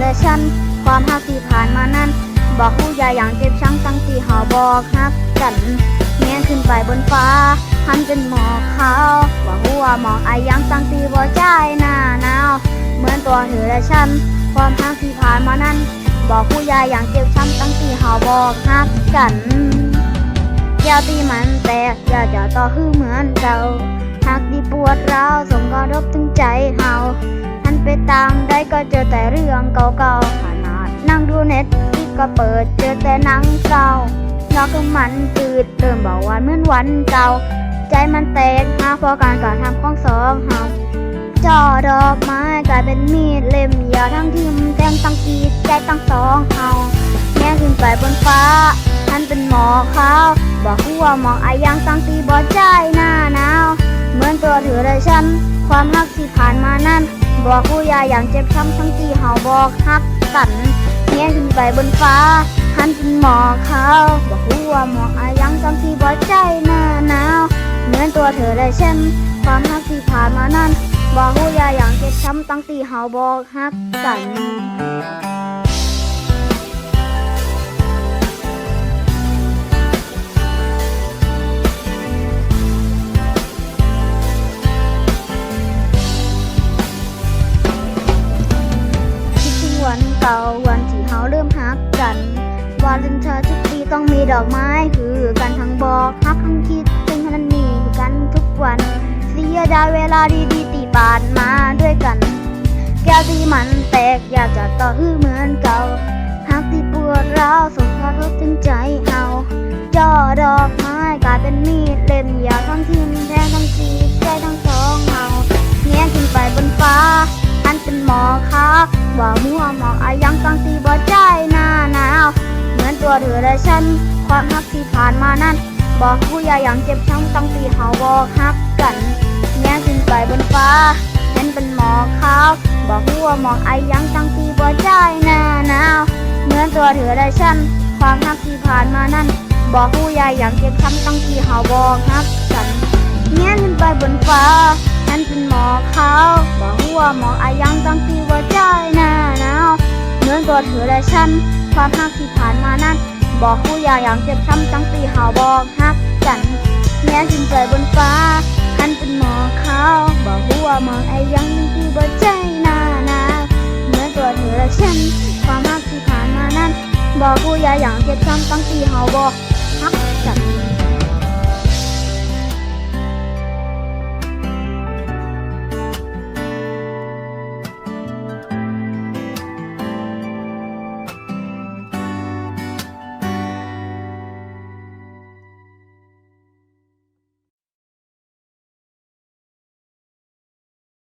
และฉัน ความฮักที่ผ่านมานั้น บอกผู้ใหญ่อย่างเจ็บช้ำตั้งที่เฮาบอกฮักกันเงี้ยขึ้นไปบนฟ้าหันเป็นหมอกขาวว่าหัวหมอกไอายังตั้งตีบ่ใจหน้าหนาว เหมือนตัวเธอและฉัน ความฮักที่ผ่านมานั้น บอกผู้ใหญ่อย่างเจ็บช้ำตั้งที่เฮาบอกฮักกันแก้วที่มันแตกอย่าจะต่อฮือเหมือนเก่าหักที่ปวดร้าวส่งกรบถึงใจเฮา เรื่องเก่าๆขนาดนั่งดูเน็ตที่ก็เปิดเจอแต่หนังเก่านอกคือมันจืดเริ่มเบาหวานเหมือนวันเก่า ใจมันแตกมาเพราะการกระทำของสองเฮาจอดอกไม้กลายเป็นมีดเล่มยาวทั้งทิมแทงตั้งกีดใจตั้งสองเฮาแง่ขึ้นไปบนฟ้าท่านเป็นหมอขาวบอกหัวมอกอายังตั้งตีบอใจหน้าหนาวเหมือนตัวเธอและฉัน ความรักที่ผ่านมานั้น บอกผู้ยาอย่างเจ็บช้ำทั้งที่เฮาบอกฮักกันเงี้ยขึ้นไปบนฟ้าหันเป็นหมอกขาบอกหัวหมอกอายังตั้งตีบอใจหน้าหนาวเหมือนตัวเธอและฉันความฮักที่ผ่านมานั้นบอกหูยาอย่างเจ็บช้ำตั้งตีเฮาบอกฮักกัน ฮักกัน วาเลนไทน์ทุกปีต้องมีดอกไม้ คือกันทั้งบอกฮักทั้งคิดถึงนันนี่คือกันทุกวัน เสียดายเวลาดีๆที่ผ่านมาด้วยกันแก้วที่มันแตกอยากจะต่อฮือเหมือนเก่าหักที่ปวดร้าวส่งกระทบถึงใจเฮาจอดอกไม้กลายเป็นมีดเล่มยาวทั้งทิมแทงทั้งกรีดใจทั้งสองเฮาแง้ขึ้นไปบนฟ้าหันเป็นหมอกขาวว่ามัวหมอ เหมือนตัวเธอและฉัน ความรักที่ผ่านมานั้น บอกผู้ใหญ่อย่างเจ็บช้ำตั้งตีเฮาบอกฮักกันแง้ขึ้นไปบนฟ้าเห็นเป็นหมอกขาว บอกหัวหมอกไอยังตั้งตีบ่ใจหน้าหนาวเหมือนตัวเธอและฉัน ความรักที่ผ่านมานั้น บอกผู้ใหญ่อย่างเจ็บช้ำตั้งที่เฮาบอกฮักกันแง้ขึ้นไปบนฟ้าเห็นเป็นหมอกขาว บอกหัวหมอกไอยังตั้งตีบ่ใจ วเธอและฉัน ความหักที่ผ่านมานั้น บอกผู้ใหญ่อย่างเจ็บช้ำตั้งตีเฮาบอกฮักกันแง้สิ้นใจบนฟ้าหันเป็นหมอเขาบอกหัวมองไอ้ยังที่บ่ใจหน้าหนาวเหมือนตัวเธอและฉัน ความหักที่ผ่านมานั้น บอกผู้ใหญ่อย่างเจ็บช้ำตั้งที่เฮาบอก